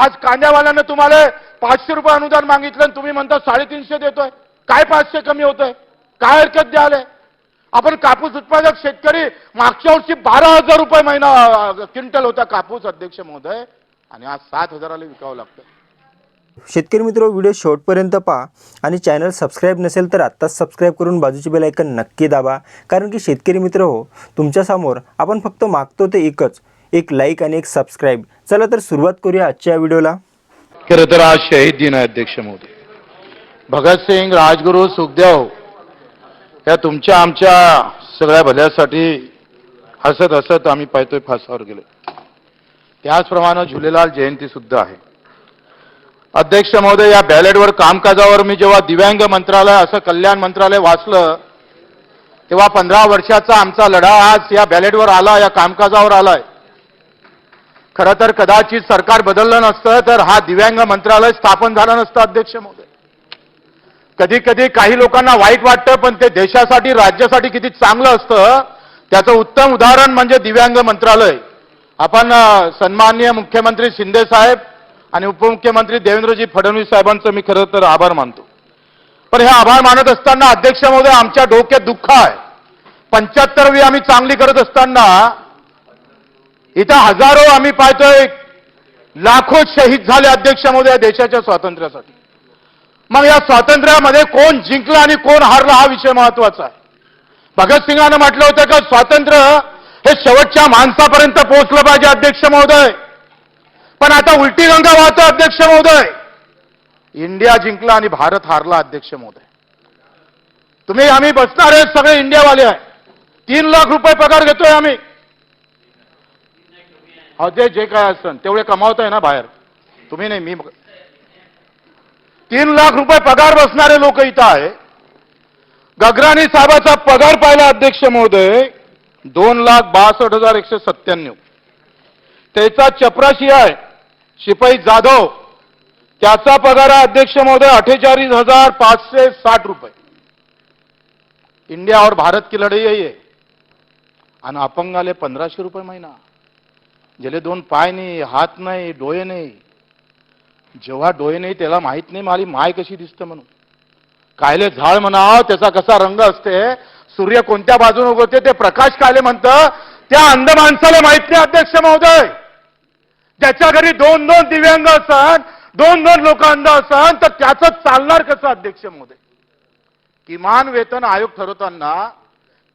आज कांद्यावाल्यानं तुम्हाला पाचशे रुपये अनुदान मागितलं आणि तुम्ही म्हणता साडेतीनशे देतोय. काय पाचशे कमी होतंय? काय हरकत द्याले आपण कापूस उत्पादक शेतकरी मागच्या वर्षी बारा हजार रुपये महिना क्विंटल होता कापूस अध्यक्ष महोदय. आणि आज सात हजाराला विकावं लागतं शेतकरी मित्र व्हिडिओ शेवटपर्यंत पहा आणि चॅनल सबस्क्राईब नसेल तर आत्ताच सबस्क्राईब करून बाजूची बेल ऐकन नक्की दाबा. कारण की शेतकरी मित्र हो तुमच्यासमोर आपण फक्त मागतो ते एकच. एक लाईक आणि एक सबस्क्राईब चला तर सुरुवात करूया आजच्या व्हिडिओला. खरं तर आज शहीद दिन आहे अध्यक्ष महोदय भगतसिंग राजगुरू सुखदेव या तुमच्या आमच्या सगळ्या भल्यासाठी हसत हसत आम्ही पाहतोय फासावर गेलो त्याचप्रमाणे झुलेलाल जयंती सुद्धा आहे. अध्यक्ष महोदय या बॅलेटवर कामकाजावर मी जेव्हा दिव्यांग मंत्रालय असं कल्याण मंत्रालय वाचलं तेव्हा पंधरा वर्षाचा आमचा लढा आज या बॅलेटवर आला या कामकाजावर आलाय. खरं तर कदाचित सरकार बदललं नसतं तर हा दिव्यांग मंत्रालय स्थापन झालं नसतं अध्यक्ष महोदय. कधी कधी काही लोकांना वाईट वाटतं पण ते देशासाठी राज्यासाठी किती चांगलं असतं त्याचं उत्तम उदाहरण म्हणजे दिव्यांग मंत्रालय. आपण सन्माननीय मुख्यमंत्री शिंदे साहेब आणि उपमुख्यमंत्री देवेंद्रजी फडणवीस साहेबांचं मी खरं तर आभार मानतो. पण हे आभार मानत असताना अध्यक्ष महोदय आमच्या डोक्यात दुःख आहे. पंच्याहत्तरवी आम्ही चांगली करत असताना इथं हजारो आम्ही पाहतोय लाखो शहीद झाले अध्यक्ष महोदय या देशाच्या स्वातंत्र्यासाठी. मग या स्वातंत्र्यामध्ये कोण जिंकलं आणि कोण हारला हा विषय महत्त्वाचा आहे. भगतसिंगानं म्हटलं होतं का स्वातंत्र्य हे शेवटच्या माणसापर्यंत पोहोचलं पाहिजे अध्यक्ष महोदय. पण आता उलटी गंगा वाहतो अध्यक्ष महोदय. इंडिया जिंकला आणि भारत हारला अध्यक्ष महोदय. तुम्ही आम्ही बसणारे सगळे इंडियावाले आहे. तीन लाख रुपये पगार घेतोय आम्ही. अहो जे जे काय असन तेवढे कमावताय ना बाहेर. तुम्ही नाही मी तीन लाख रुपये पगार बसणारे लोक इथं आहे. गगराणी साहेबाचा पगार पाहिला अध्यक्ष महोदय. दोन लाख बासष्ट हजार एकशे सत्त्याण्णव. त्याचा चपराशी आहे शिपाई जाधव. त्याचा पगार आहे अध्यक्ष महोदय अठ्ठेचाळीस हजार पाचशे साठ रुपये. इंडिया और भारत की लढाई आहे आणि अपंगाले पंधराशे रुपये महिना. ज्याले दोन पाय नाही हात नाही डोळे नाही. जेव्हा डोळे नाही त्याला माहीत नाही माझी माय कशी दिसतं म्हणून. कायले झाड म्हणाव त्याचा कसा रंग असते? सूर्य कोणत्या बाजूने उगवते? ते प्रकाश कायले म्हणतं? त्या अंध माणसाला माहीत नाही अध्यक्ष महोदय. त्याच्या घरी दोन दोन दिव्यांग असन दोन दोन लोक अंध असन तर त्याचं चालणार कसं अध्यक्ष महोदय? किमान वेतन आयोग ठरवताना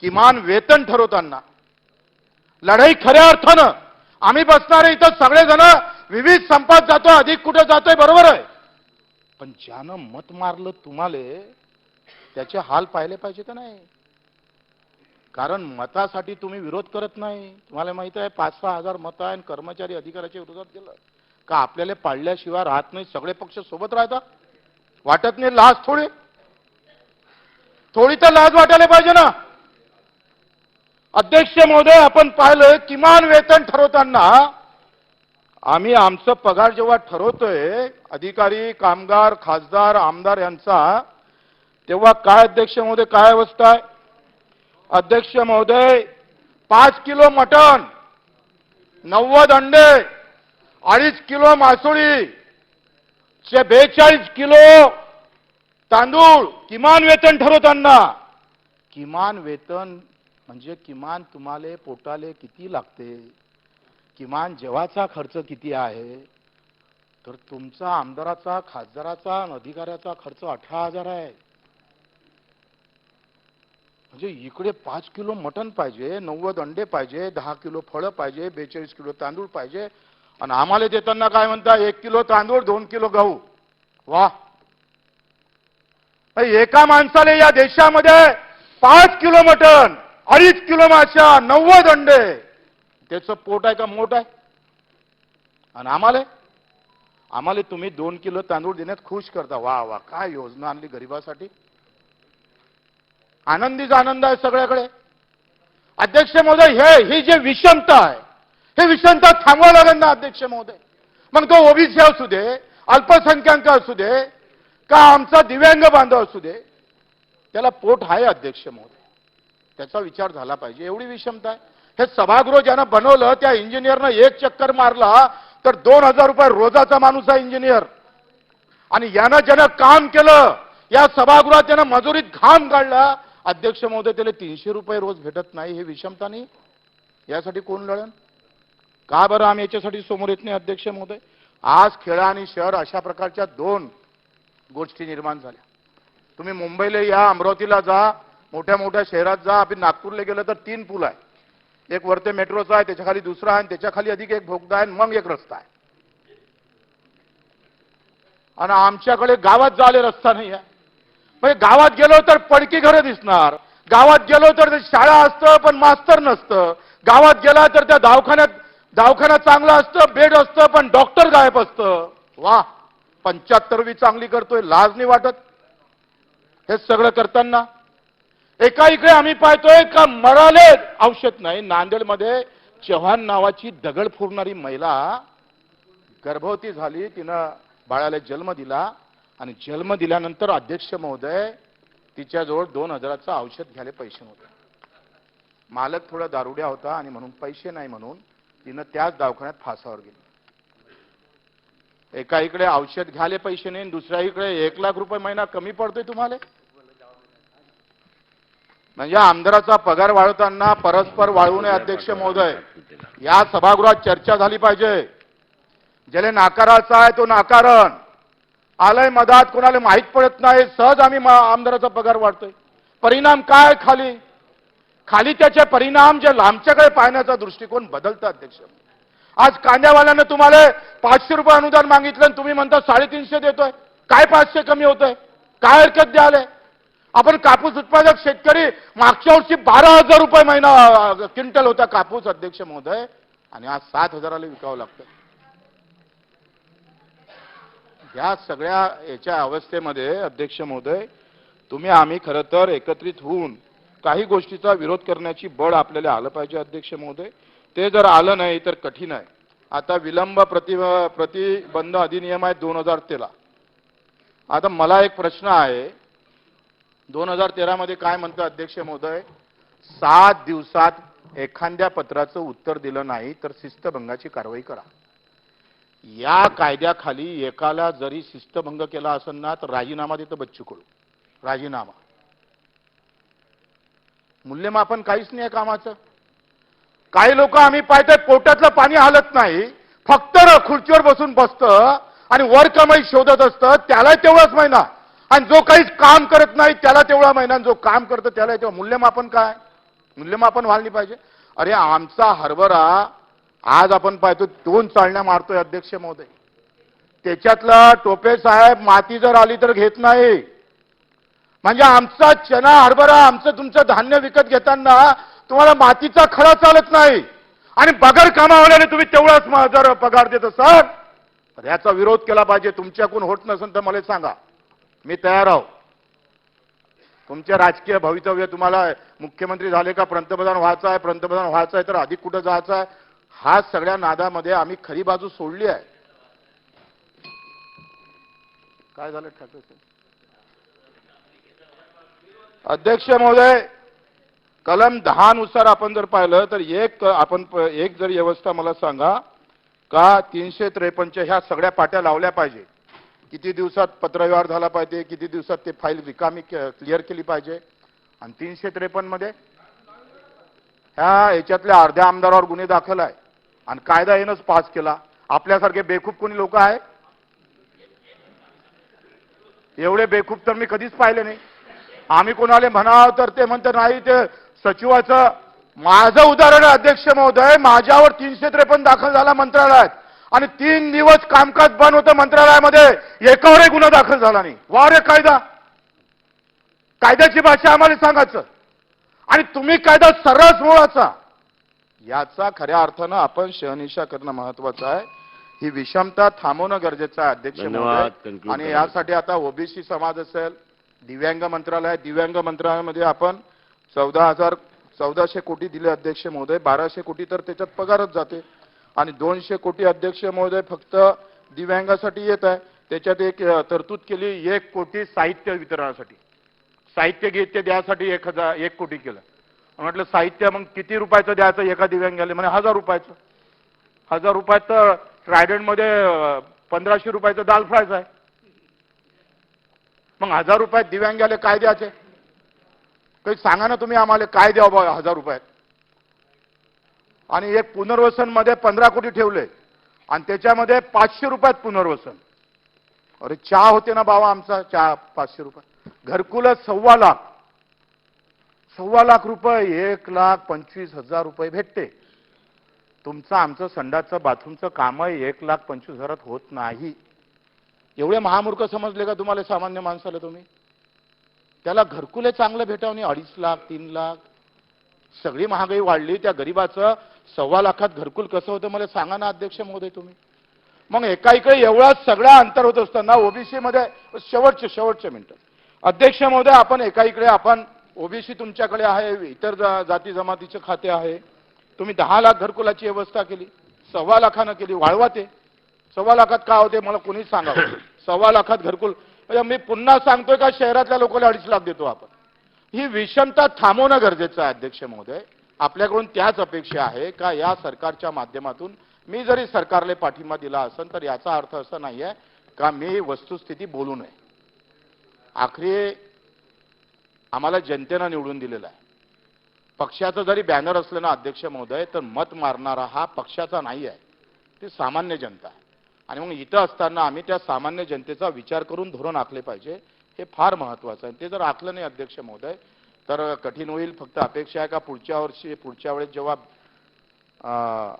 किमान वेतन ठरवताना लढाई खऱ्या अर्थानं आम्ही बसणारे इथं सगळेजण विविध संपात जातो अधिक कुठे जातोय बरोबर आहे. पण ज्यानं मत मारलं तुम्हाला त्याचे हाल पाहिले पाहिजे का नाही? कारण मतासाठी तुम्ही विरोध करत नाही. तुम्हाला माहीत आहे पाच सहा हजार मतं आहे आणि कर्मचारी अधिकाऱ्याच्या विरोधात गेलं. का आपल्याला पाळल्याशिवाय राहत नाही सगळे पक्ष सोबत राहतात? वाटत नाही लाज थोडी. थोडी तर लाज वाटायला पाहिजे ना. अध्यक्ष महोदय आपण पाहिलं किमान वेतन ठरवताना आम्ही आमचं पगार जेव्हा ठरवतोय अधिकारी कामगार खासदार आमदार यांचा तेव्हा काय अध्यक्ष महोदय काय अवस्था आहे? अध्यक्ष महोदय पाच किलो मटण नव्वद अंडे अडीच किलो मासोळी चे बेचाळीस किलो तांदूळ किमान वेतन ठरवताना किमान वेतन म्हणजे किमान तुम्हाला पोटाले किती लागते? किमान जेवाचा खर्च किती आहे? तर तुमचा आमदाराचा खासदाराचा अधिकाऱ्याचा खर्च अठरा हजार आहे. म्हणजे इकडे पाच किलो मटण पाहिजे नव्वद अंडे पाहिजे दहा किलो फळं पाहिजे बेचाळीस किलो तांदूळ पाहिजे. आणि आम्हाला देताना काय म्हणता एक किलो तांदूळ दोन किलो गहू. वा. एका माणसाला या देशामध्ये पाच किलो मटण अडीच किलो माशा नव्वद अंडे. त्याचं पोट आहे का मोठ आहे? आणि आम्हाला? आम्हाला तुम्ही दोन किलो तांदूळ देण्यात खुश करता. वा वा काय योजना आणली गरिबासाठी? आनंदीच आनंद आहे सगळ्याकडे. अध्यक्ष महोदय हे ही जे विषमता आहे हे विषमता थांबवा लागेल ना अध्यक्ष महोदय. मग तो ओबीसी असू दे अल्पसंख्याक असू दे का आमचा दिव्यांग बांधव असू दे त्याला पोट आहे अध्यक्ष महोदय. त्याचा विचार झाला पाहिजे. एवढी विषमता आहे. हे सभागृह ज्यानं बनवलं त्या इंजिनियरनं एक चक्कर मारला तर दोन हजार रुपये रोजाचा माणूस आहे इंजिनियर आणि यानं ज्यानं काम केलं या सभागृहात त्यानं मजुरीत घाम काढला अध्यक्ष महोदय त्याला तीनशे रुपये रोज भेटत नाही हे विषमता नाही. यासाठी कोण लढन? का बरं आम्ही याच्यासाठी समोर येत नाही अध्यक्ष महोदय? आज खेळा आणि शहर अशा प्रकारच्या दोन गोष्टी निर्माण झाल्या. तुम्ही मुंबईला या अमरावतीला जा मोठ्या मोठ्या शहरात जा. आपण नागपूरला गेलं तर तीन पूल आहे. एक वरते मेट्रोचा आहे त्याच्याखाली दुसरा आहे आणि त्याच्याखाली अधिक एक भोगदा आहे आणि मग एक रस्ता आहे. आणि आमच्याकडे गावात जाले रस्ता नाही आहे. म्हणजे गावात गेलो तर पडकी घरं दिसणार. गावात गेलो तर ते शाळा असतं पण मास्तर नसतं. गावात गेला तर त्या दवाखान्यात दवाखाना चांगला असतं बेड असतं पण डॉक्टर गायब असतं. वा पंच्याहत्तरवी चांगली करतोय लाज नाही वाटत? हे सगळं करताना एका इकडे आम्ही पाहतोय का मराले औषध नाही नांदेडमध्ये चव्हाण नावाची दगड फुरणारी महिला गर्भवती झाली तिनं बाळाला जन्म दिला आणि जन्म दिल्यानंतर अध्यक्ष महोदय तिच्याजवळ दोन हजाराचं औषध घ्यायला पैसे नव्हते. मालक थोडा दारुड्या होता आणि म्हणून पैसे नाही म्हणून तिनं त्याच दवाखान्यात फासावर गेली. एका इकडे औषध घ्यायला पैसे नाही दुसऱ्या इकडे एक लाख रुपये महिना कमी पडतोय तुम्हाला? म्हणजे आमदाराचा पगार वाढवताना परस्पर वाढवू नये अध्यक्ष महोदय. या सभागृहात चर्चा झाली पाहिजे. ज्याला नाकाराचा आहे तो नाकारण. आलय मधात कोणाला माहीत पडत नाही. सहज आम्ही आमदाराचा पगार वाढतोय. परिणाम काय खाली? खाली त्याचे परिणाम जे लांबच्याकडे पाहण्याचा दृष्टिकोन बदलतं अध्यक्ष. आज कांद्यावाल्यानं तुम्हाला पाचशे रुपये अनुदान मागितलं आणि तुम्ही म्हणता साडेतीनशे देतोय. काय पाचशे कमी होतंय? काय हरकत द्याले आपण कापूस उत्पादक शेतकरी मागच्या वर्षी बारा हजार रुपये महिना क्विंटल होता कापूस अध्यक्ष महोदय. आणि आज सात हजाराला विकावं लागतं. या सगळ्या याच्या अवस्थेमध्ये अध्यक्ष महोदय तुम्ही आम्ही खरं तर एकत्रित होऊन काही गोष्टीचा विरोध करण्याची बळ आपल्याला आलं पाहिजे अध्यक्ष महोदय. ते जर आलं नाही तर कठीण आहे. आता विलंब प्रति प्रतिबंध अधिनियम आहे दोन हजार तेरा. आता मला एक प्रश्न आहे. दोन हजार तेरामध्ये काय म्हणतं अध्यक्ष महोदय? सात दिवसात एखाद्या पत्राचं उत्तर दिलं नाही तर शिस्तभंगाची कारवाई करा. या कायद्याखाली एकाला जरी शिस्तभंग केला असेल ना तर राजीनामा देतं बच्चू कडू राजीनामा. मूल्यमापन काहीच नाही कामाचं. काही लोक आम्ही पाहतोय पोटातलं पाणी हालत नाही. फक्त खुर्चीवर बसून बसतं आणि वर कमाई शोधत असतं. त्याला तेवढाच महिना. आणि जो काही काम करत नाही त्याला तेवढा महिना जो काम करतो त्याला तेव्हा मूल्यमापन काय? मूल्यमापन व्हायला नाही पाहिजे. अरे आमचा हरभरा आज आपण पाहतो दोन चालण्या मारतोय अध्यक्ष महोदय. त्याच्यातला टोपे साहेब माती जर आली तर घेत नाही. म्हणजे आमचा चना हरभरा आमचं तुमचं धान्य विकत घेताना तुम्हाला मातीचा खडा चालत नाही. आणि बगर कामावाल्याने तुम्ही तेवढाच जर पगार देत असाल तर याचा विरोध केला पाहिजे तुमच्याकडून होत नसेल तर मला सांगा. मी तयार आहो. तुमचे राजकीय भवितव्य तुम्हाला मुख्यमंत्री झाले का पंतप्रधान व्हायचं आहे पंतप्रधान व्हायचं आहे तर अधिक कुठं जायचं आहे? हा सगळ्या नादामध्ये आम्ही खरी बाजू सोडली आहे. काय झालं ठाकरे अध्यक्ष महोदय कलम दहा नुसार आपण जर पाहिलं तर एक आपण एक जर व्यवस्था मला सांगा का तीनशे त्रेपन्नच्या ह्या सगळ्या पाट्या लावल्या पाहिजे किती दिवसात पत्रव्यवहार झाला पाहिजे किती दिवसात ते फाईल रिकामी क्लिअर केली पाहिजे? आणि तीनशे त्रेपन्नमध्ये ह्या याच्यातल्या अर्ध्या आमदारावर गुन्हे दाखल आहे. आणि कायदा येणंच पास केला. आपल्यासारखे बेखूब कोणी लोक आहे? एवढे बेखूब तर मी कधीच पाहिले नाही. आम्ही कोणाला म्हणावं तर ते म्हणते नाही ते सचिवाचं माझं उदाहरण अध्यक्ष महोदय माझ्यावर तीनशे त्रेपन्न दाखल झाला मंत्रालयात. आणि तीन दिवस कामकाज बंद होतं मंत्रालयामध्ये. एकावरही गुन्हा दाखल झाला नाही. वा रे कायदा. कायद्याची भाषा आम्हाला सांगायचं. आणि तुम्ही कायदा सर्रास मुळाचा याचा खऱ्या अर्थानं आपण शहनिशा करणं महत्वाचं आहे. ही विषमता थांबवणं गरजेचं आहे अध्यक्ष आणि. यासाठी आता ओबीसी समाज असेल दिव्यांग मंत्रालय. दिव्यांग मंत्रालयामध्ये आपण चौदा हजार चौदाशे कोटी दिले अध्यक्ष महोदय. बाराशे कोटी तर त्याच्यात पगारच जाते. आणि दोनशे कोटी अध्यक्ष महोदय फक्त दिव्यांगासाठी येत आहे. त्याच्यात एक तरतूद केली एक कोटी साहित्य वितरणासाठी. साहित्य गीत्य द्यासाठी एक हजार एक कोटी केलं. म्हटलं साहित्य मग किती रुपयाचं द्यायचं एका दिव्यांगाला? म्हणजे हजार रुपयाचं. हजार रुपयात तर ट्रायडंटमध्ये पंधराशे रुपयाचं दाल फ्रायच आहे. मग हजार रुपयात दिव्यांगाले काय द्यायचे? काही सांगा ना तुम्ही आम्हाला काय द्या बा हजार रुपयात? आणि एक पुनर्वसनमध्ये पंधरा कोटी ठेवले. आणि त्याच्यामध्ये पाचशे रुपयात पुनर्वसन. अरे चहा होते ना बाबा आमचा चहा पाचशे रुपये. घरकुलच सव्वा लाख. सव्वा लाख रुपये एक लाख पंचवीस हजार रुपये भेटते. तुमचं आमचं संडाचं बाथरूमचं कामही एक लाख पंचवीस हजारात होत नाही. एवढे महामूर्ख समजले का तुम्हाला सामान्य माणसाला तुम्ही? त्याला घरकुले चांगलं भेटावं अडीच लाख तीन लाख. सगळी महागाई वाढली त्या गरीबाचं सव्वा लाखात घरकुल कसं होतं मला सांगा ना अध्यक्ष महोदय तुम्ही. मग एका इकडे एवढा सगळा अंतर होत असताना ओबीसी मध्ये शेवटचे शेवटचे मिनिटं. अध्यक्ष महोदय आपण एका इकडे आपण ओबीसी तुमच्याकडे आहे इतर जाती जमातीचे खाते आहे. तुम्ही दहा लाख घरकुलाची व्यवस्था केली सव्वा लाखानं केली वाढवा ते. सव्वा लाखात का होते मला कोणीच सांगा सव्वा लाखात घरकुल. म्हणजे मी पुन्हा सांगतोय का शहरातल्या लोकांना अडीच लाख देतो आपण. ही विषमता थांबवणं गरजेचं आहे अध्यक्ष महोदय. आपल्याकडून त्याच अपेक्षा आहे का या सरकारच्या माध्यमातून मी जरी सरकारला पाठिंबा दिला असेल तर याचा अर्थ असा नाही आहे का मी वस्तुस्थिती बोलू नये. आखरी आम्हाला जनतेनं निवडून दिलेलं आहे. पक्षाचं जरी बॅनर असलं ना अध्यक्ष महोदय तर मत मारणारा हा पक्षाचा नाही आहे ती सामान्य जनता आहे. आणि मग इथं असताना आम्ही त्या सामान्य जनतेचा विचार करून धोरण आखले पाहिजे हे फार महत्वाचं आहे. ते जर आखलं नाही अध्यक्ष महोदय तर कठीण होईल फक्त अपेक्षा आहे का पुढच्या वर्षी पुढच्या वेळेस जेव्हा अं,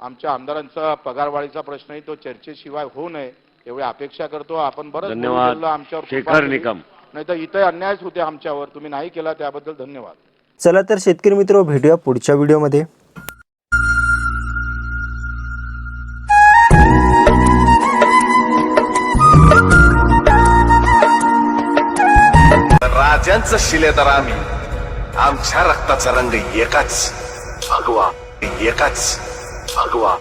आमच्या आमदारांचा पगारवाढीचा प्रश्नही तो चर्चेशिवाय होऊ नये एवढी अपेक्षा करतो आपण बरंच बोलू धन्यवाद. आमच्यावर. निकम. नाही तर इथे अन्यायच होते आमच्यावर तुम्ही नाही केला त्याबद्दल धन्यवाद चला तर शेतकरी मित्र भेटूया पुढच्या व्हिडिओमध्ये राजांचं शिलेदार आम्ही. आमच्या रक्ताचा रंग एकाच. भगवा एकाच. भगवा.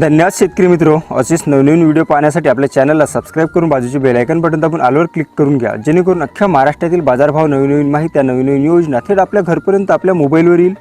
धन्यवाद शेतकरी मित्र. असेच नवनवीन व्हिडिओ पाहण्यासाठी आपल्या चॅनलला सबस्क्राईब करून बाजूची बेल आयकन बटन दाबून आलवर क्लिक करून घ्या. जेणेकरून अख्ख्या महाराष्ट्रातील बाजारभाव नवीन नवीन माहिती नवीन नवीन योजना थेट आपल्या घरपर्यंत आपल्या मोबाईलवर येईल